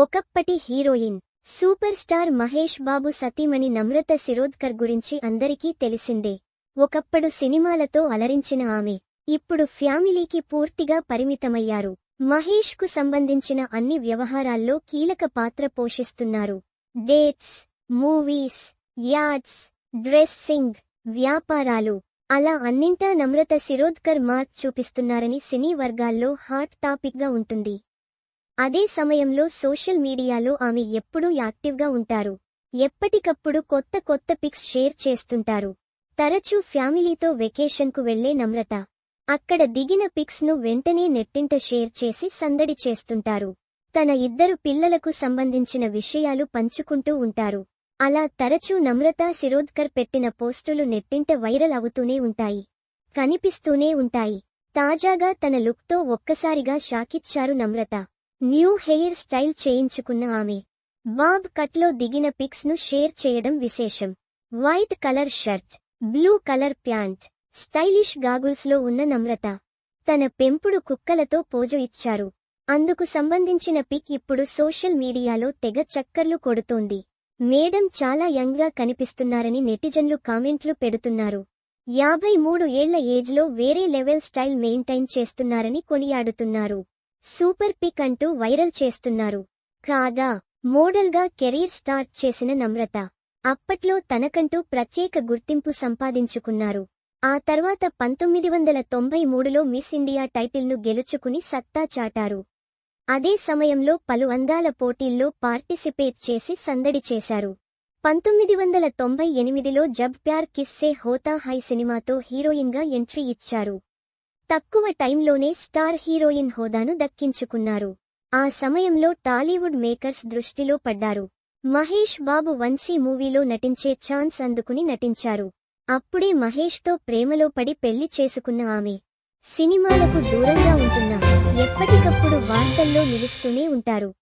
ఒకప్పటి heroine super star Mahesh Babu సతీమణి నమ్రత శిరోద్కర్ గురించి అందరికీ తెలిసిందే. ఒకప్పుడు సినిమాలతో అలరించిన ఆమె ఇప్పుడు ఫ్యామిలీకి పూర్తిగా పరిమితమయ్యారు. మహేష్కు సంబంధించిన అన్ని వ్యవహారాల్లో కీలక పాత్ర పోషిస్తున్నారు. డేట్స్ మూవీస్ యాడ్స్ డ్రెస్సింగ్ వ్యాపారాలు అలా అన్నింటా నమ్రత శిరోద్కర్ మార్క్ చూపిస్తున్నారని సినీ వర్గాల్లో హాట్ టాపిక్గా ఉంటుంది. అదే సమయంలో సోషల్ మీడియాలో ఆమె ఎప్పుడూ యాక్టివ్గా ఉంటారు. ఎప్పటికప్పుడు కొత్త కొత్త పిక్స్ షేర్ చేస్తుంటారు. తరచూ ఫ్యామిలీతో వెకేషన్కు వెళ్ళే నమ్రత. అక్కడ దిగిన పిక్స్ను వెంటనే నెట్టింట షేర్ చేసి సందడి చేస్తుంటారు. తన ఇద్దరు పిల్లలకు సంబంధించిన విషయాలు పంచుకుంటూ ఉంటారు. అలా తరచూ నమ్రత శిరోద్కర్ పెట్టిన పోస్టులు నెట్టింట వైరల్ అవుతూనే ఉంటాయి. కనిపిస్తూనే ఉంటాయి. తాజాగా తన లుక్తో ఒక్కసారిగా షాకిచ్చారు నమ్రత. న్యూ హెయిర్ స్టైల్ చేయించుకున్న ఆమె. బాబ్ కట్లో దిగిన పిక్స్ను షేర్ చేయడం విశేషం. White colour shirt blue colour pant stylish గాగుల్స్లో ఉన్న నమ్రత. తన పెంపుడు కుక్కలతో పోజు ఇచ్చారు. అందుకు సంబంధించిన పిక్ ఇప్పుడు సోషల్ మీడియాలో తెగ చక్కర్లు కొడుతోంది. మేడం చాలా యంగ్గా కనిపిస్తున్నారని నెటిజన్లు కామెంట్లు పెడుతున్నారు. యాభై మూడు ఏళ్ళ ఏజ్లో వేరే లెవెల్ స్టైల్ మెయింటైన్ చేస్తున్నారని కొనియాడుతున్నారు. సూపర్ పిక్ అంటూ వైరల్ చేస్తున్నారు. కాగా మోడల్గా కెరీర్ స్టార్ట్ చేసిన నమ్రత అప్పట్లో తనకంటూ ప్రత్యేక గుర్తింపు సంపాదించుకున్నారు. ఆ తర్వాత పంతొమ్మిది వందల తొంభై మూడులో మిస్ ఇండియా టైటిల్ను గెలుచుకుని సత్తా చాటారు. అదే సమయంలో పలు అందాల పోటీల్లో పార్టిసిపేట్ చేసి సందడి చేశారు. పంతొమ్మిది వందల తొంభై ఎనిమిదిలో జబ్ ప్యార్ కిస్సే హోతా హై సినిమాతో హీరోయిన్గా ఎంట్రీ ఇచ్చారు. తక్కువ టైంలోనే స్టార్ హీరోయిన్ హోదాను దక్కించుకున్నారు. ఆ సమయంలో టాలీవుడ్ మేకర్స్ దృష్టిలో పడ్డారు. మహేష్ బాబు వంశీ మూవీలో నటించే ఛాన్స్ అందుకుని నటించారు. అప్పుడే మహేష్తో ప్రేమలో పడి పెళ్ళి చేసుకున్న ఆమె. సినిమాలకు దూరంగా ఉంటున్నా ఎప్పటికప్పుడు వార్తల్లో నిలుస్తూనే ఉంటారు.